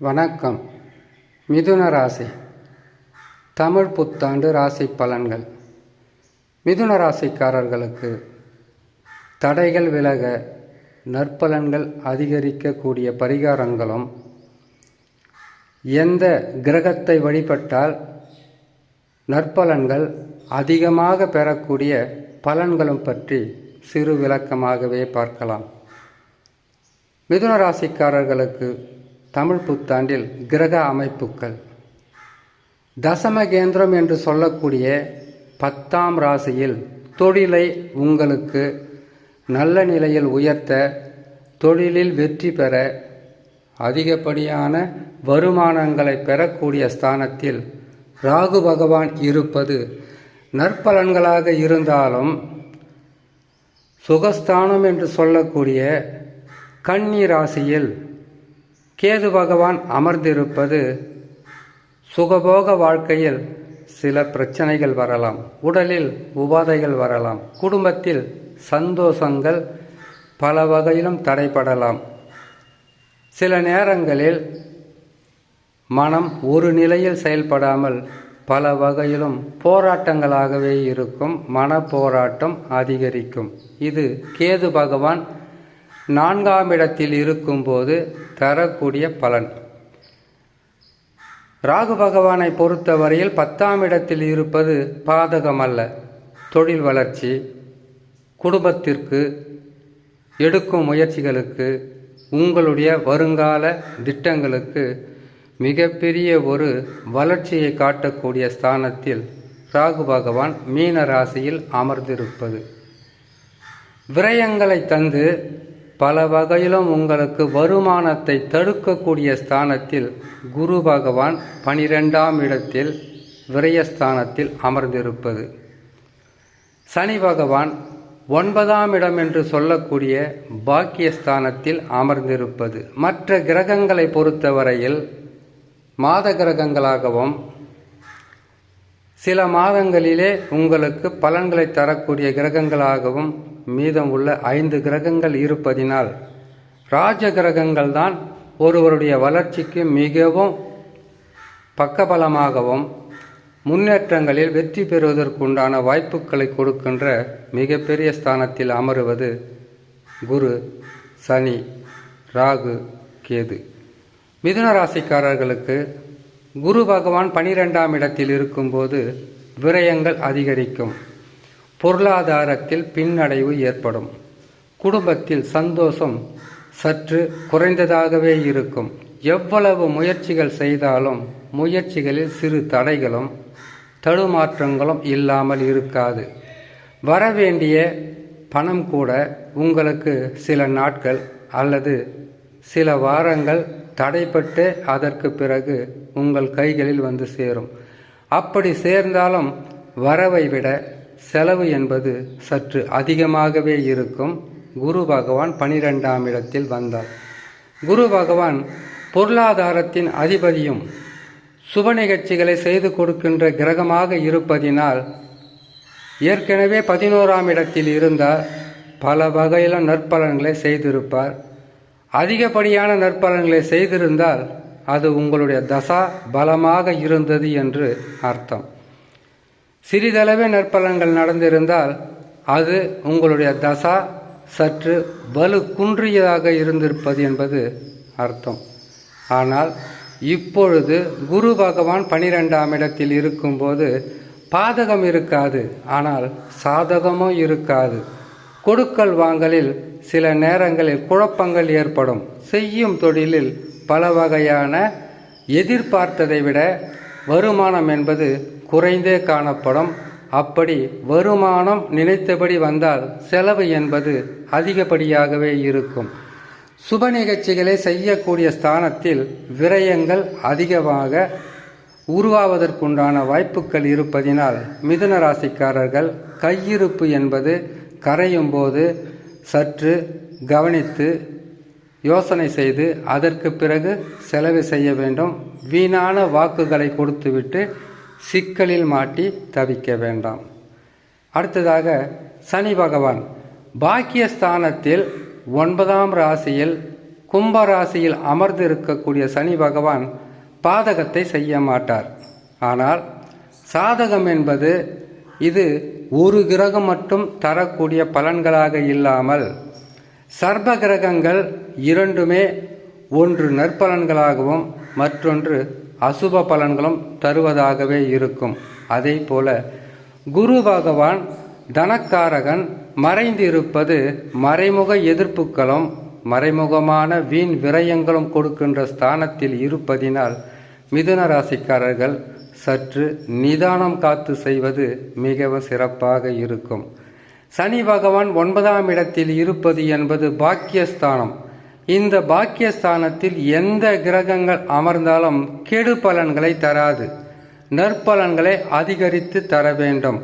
வணக்கம். மிதுன ராசி. தமிழ் புத்தாண்டு ராசி பலன்கள். மிதுன ராசிக்காரர்களுக்கு தடைகள் விலக நற்பலன்கள் அதிகரிக்கக்கூடிய பரிகாரங்களும் எந்த கிரகத்தை வழிபட்டால் நற்பலன்கள் அதிகமாக பெறக்கூடிய பலன்களும் பற்றி சிறு விளக்கமாகவே பார்க்கலாம். மிதுன ராசிக்காரர்களுக்கு தமிழ் புத்தாண்டில் கிரக அமைப்புகள் தசமகேந்திரம் என்று சொல்லக்கூடிய பத்தாம் ராசியில் தொழிலை உங்களுக்கு நல்ல நிலையில் உயர்த்த தொழிலில் வெற்றி பெற அதிகப்படியான வருமானங்களை பெறக்கூடிய ஸ்தானத்தில் ராகு பகவான் இருப்பது நற்பலன்களாக இருந்தாலும் சுகஸ்தானம் என்று சொல்லக்கூடிய கன்னி ராசியில் கேது பகவான் அமர்ந்திருப்பது சுகபோக வாழ்க்கையில் சில பிரச்சனைகள் வரலாம். உடலில் உபாதைகள் வரலாம். குடும்பத்தில் சந்தோஷங்கள் பல வகையிலும் தடைப்படலாம் சில நேரங்களில் மனம் ஒரு நிலையில் செயல்படாமல் பல வகையிலும் போராட்டங்களாகவே இருக்கும். மன போராட்டம் அதிகரிக்கும். இது கேது பகவான் நான்காம் இடத்தில் இருக்கும்போது தரக்கூடிய பலன். ராகு பகவானை பொறுத்தவரையில் பத்தாம் இடத்தில் இருப்பது பாதகமல்ல. தொழில் வளர்ச்சி குடும்பத்திற்கு எடுக்கும் முயற்சிகளுக்கு உங்களுடைய வருங்கால திட்டங்களுக்கு மிகப்பெரிய ஒரு வளர்ச்சியை காட்டக்கூடிய ஸ்தானத்தில் ராகு பகவான் மீன ராசியில் அமர்ந்திருப்பது. விரயங்களை தந்து பல வகையிலும் உங்களுக்கு வருமானத்தை தடுக்கக்கூடிய ஸ்தானத்தில் குரு பகவான் பனிரெண்டாம் இடத்தில் விரயஸ்தானத்தில் அமர்ந்திருப்பது. சனி பகவான் ஒன்பதாம் இடம் என்று சொல்லக்கூடிய பாக்கியஸ்தானத்தில் அமர்ந்திருப்பது. மற்ற கிரகங்களை பொறுத்தவரையில் மாத கிரகங்களாகவும் சில மாதங்களிலே உங்களுக்கு பலன்களை தரக்கூடிய கிரகங்களாகவும் மீதம் உள்ள ஐந்து கிரகங்கள் இருப்பதினால் ராஜ கிரகங்கள் தான் ஒருவருடைய வளர்ச்சிக்கு மிகவும் பக்கபலமாகவும் முன்னேற்றங்களில் வெற்றி பெறுவதற்குண்டான வாய்ப்புகளை கொடுக்கின்ற மிகப்பெரிய ஸ்தானத்தில் அமருவது குரு சனி ராகு கேது. மிதுன ராசிக்காரர்களுக்கு குரு பகவான் பனிரெண்டாம் இடத்தில் இருக்கும்போது விரயங்கள் அதிகரிக்கும். பொருளாதாரத்தில் பின்னடைவு ஏற்படும். குடும்பத்தில் சந்தோஷம் சற்று குறைந்ததாகவே இருக்கும். எவ்வளவு முயற்சிகள் செய்தாலும் முயற்சிகளில் சிறு தடைகளும் தடுமாற்றங்களும் இல்லாமல் இருக்காது. வரவேண்டிய பணம் கூட உங்களுக்கு சில நாட்கள் அல்லது சில வாரங்கள் தடைப்பட்டு அதற்கு பிறகு உங்கள் கைகளில் வந்து சேரும். அப்படி சேர்ந்தாலும் வரவை விட செலவு என்பது சற்று அதிகமாகவே இருக்கும். குரு பகவான் பனிரெண்டாம் இடத்தில் வந்தார். குரு பகவான் பொருளாதாரத்தின் அதிபதியும் சுப நிகழ்ச்சிகளை செய்து கொடுக்கின்ற கிரகமாக இருப்பதினால் ஏற்கனவே பதினோராம் இடத்தில் இருந்தால் பல வகையிலும் நற்பலன்களை செய்திருப்பார். அதிகப்படியான நற்பலன்களை செய்திருந்தால் அது உங்களுடைய தசா பலமாக இருந்தது என்று அர்த்தம். சிறிதளவே நற்பலன்கள் நடந்திருந்தால் அது உங்களுடைய தசா சற்று வலு குன்றியதாக இருந்திருப்பது என்பது அர்த்தம். ஆனால் இப்பொழுது குரு பகவான் பனிரெண்டாம் இடத்தில் இருக்கும்போது பாதகம் இருக்காது. ஆனால் சாதகமும் இருக்காது. கொடுக்கல் வாங்கலில் சில நேரங்களில் குழப்பங்கள் ஏற்படும். செய்யும் தொழிலில் பல வகையான எதிர்பார்த்ததை விட வருமானம் என்பது குறைந்தே காணப்படும். அப்படி வருமானம் நினைத்தபடி வந்தால் செலவு என்பது அதிகப்படியாகவே இருக்கும். சுப நிகழ்ச்சிகளை செய்யக்கூடிய ஸ்தானத்தில் விரயங்கள் அதிகமாக உருவாவதற்குண்டான வாய்ப்புகள் இருப்பதினால் மிதுன ராசிக்காரர்கள் கையிருப்பு என்பது கரையும் போது சற்று கவனித்து யோசனை செய்து அதற்கு பிறகு செலவு செய்ய வேண்டும். வீணான வாக்குகளை கொடுத்துவிட்டு சிக்கலில் மாட்டி தவிக்க வேண்டாம். அடுத்ததாக சனி பகவான் பாக்கியஸ்தானத்தில் ஒன்பதாம் ராசியில் கும்ப ராசியில் அமர்ந்து இருக்கக்கூடிய சனி பகவான் பாதகத்தை செய்ய மாட்டார். ஆனால் சாதகம் என்பது இது ஒரு கிரகம் மட்டும் தரக்கூடிய பலன்களாக இல்லாமல் சர்ப கிரகங்கள் இரண்டுமே ஒன்று நற்பலன்களாகவும் மற்றொன்று அசுப பலன்களும் தருவதாகவே இருக்கும். அதே போல குரு பகவான் தனக்காரகன் மறைந்திருப்பது மறைமுக எதிர்ப்புகளும் மறைமுகமான வீண் விரயங்களும் கொடுக்கின்ற ஸ்தானத்தில் இருப்பதினால் மிதுன ராசிக்காரர்கள் சற்று நிதானம் காத்து செய்வது மிகவும் சிறப்பாக இருக்கும். சனி பகவான் ஒன்பதாம் இடத்தில் இருப்பது என்பது பாக்கியஸ்தானம். இந்த பாக்கியஸ்தானத்தில் எந்த கிரகங்கள் அமர்ந்தாலும் கெடு பலன்களை தராது. நற்பலன்களை அதிகரித்து தர வேண்டும்.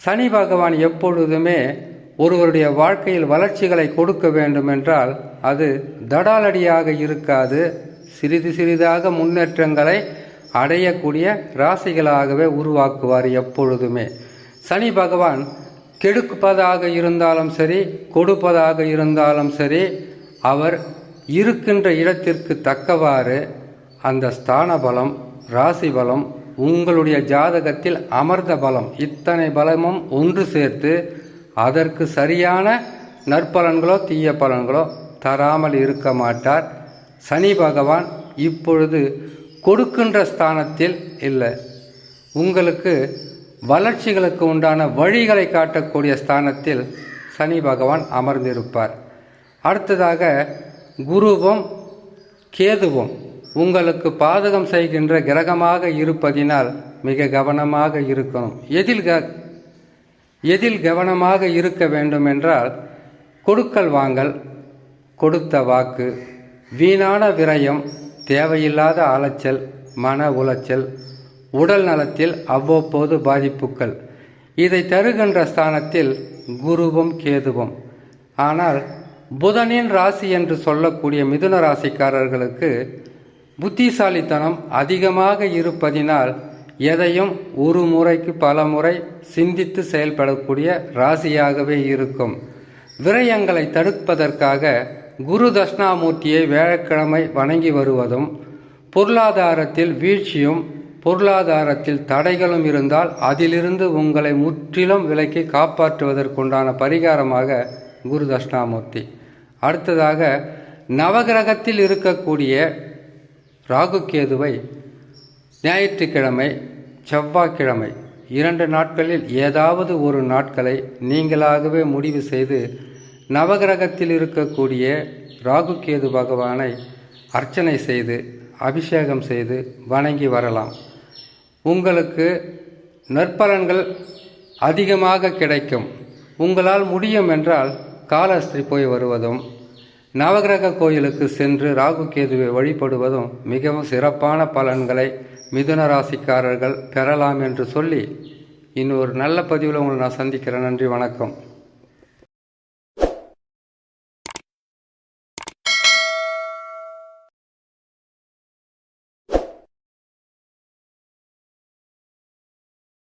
சனி பகவான் எப்பொழுதுமே ஒருவருடைய வாழ்க்கையில் வளர்ச்சிகளை கொடுக்க வேண்டுமென்றால் அது தடாலடியாக இருக்காது. சிறிது சிறிதாக முன்னேற்றங்களை அடையக்கூடிய ராசிகளாகவே உருவாக்குவார் எப்பொழுதுமே. சனி பகவான் கெடுப்பதாக இருந்தாலும் சரி கொடுப்பதாக இருந்தாலும் சரி அவர் இருக்கின்ற இடத்திற்கு தக்கவாறு அந்த ஸ்தான பலம் ராசி பலம் உங்களுடைய ஜாதகத்தில் அமர்ந்த பலம் இத்தனை பலமும் ஒன்று சேர்த்து அதற்கு சரியான நற்பலன்களோ தீய பலன்களோ தராமல் இருக்க மாட்டார். சனி பகவான் இப்பொழுது கொடுக்கின்ற ஸ்தானத்தில் இல்லை. உங்களுக்கு வளர்ச்சிகளுக்கு உண்டான வழிகளை காட்டக்கூடிய ஸ்தானத்தில் சனி பகவான் அமர்ந்திருப்பார். அடுத்ததாக குருவும் கேதுவும் உங்களுக்கு பாதகம் செய்கின்ற கிரகமாக இருப்பதினால் மிக கவனமாக இருக்கணும். எதில் க எதில் கவனமாக இருக்க வேண்டும் என்றால் கொடுக்கல் வாங்கல் கொடுத்த வாக்கு வீணான விரயம் தேவையில்லாத அலைச்சல் மன உளைச்சல் உடல் நலத்தில் அவ்வப்போது பாதிப்புகள். இதை தருகின்ற ஸ்தானத்தில் குருவும் கேதுவும். ஆனால் புதனின் ராசி என்று சொல்லக்கூடிய மிதுன ராசிக்காரர்களுக்கு புத்திசாலித்தனம் அதிகமாக இருப்பதினால் எதையும் ஒரு முறைக்கு பல முறை சிந்தித்து செயல்படக்கூடிய ராசியாகவே இருக்கும். விரயங்களை தடுப்பதற்காக குரு தட்சிணாமூர்த்தியை வியாழக்கிழமை வணங்கி வருவதும் பொருளாதாரத்தில் வீழ்ச்சியும் பொருளாதாரத்தில் தடைகளும் இருந்தால் அதிலிருந்து உங்களை முற்றிலும் விலக்கி காப்பாற்றுவதற்குண்டான பரிகாரமாக குரு தட்சிணாமூர்த்தி. அடுத்ததாக நவகிரகத்தில் இருக்கக்கூடிய ராகுகேதுவை ஞாயிற்றுக்கிழமை செவ்வாய்க்கிழமை இரண்டு நாட்களில் ஏதாவது ஒரு நாட்களை நீங்களாகவே முடிவு செய்து நவகிரகத்தில் இருக்கக்கூடிய ராகுகேது பகவானை அர்ச்சனை செய்து அபிஷேகம் செய்து வணங்கி வரலாம். உங்களுக்கு நற்பலன்கள் அதிகமாக கிடைக்கும். உங்களால் முடியும் என்றால் காலஸ்திரி போய் வருவதும் நவகிரக கோயிலுக்கு சென்று ராகு கேதுவை வழிபடுவதும் மிகவும் சிறப்பான பலன்களை மிதுன ராசிக்காரர்கள் பெறலாம் என்று சொல்லி இன்னொரு நல்ல பதிவில் உங்களை நான் சந்திக்கிறேன். நன்றி வணக்கம்.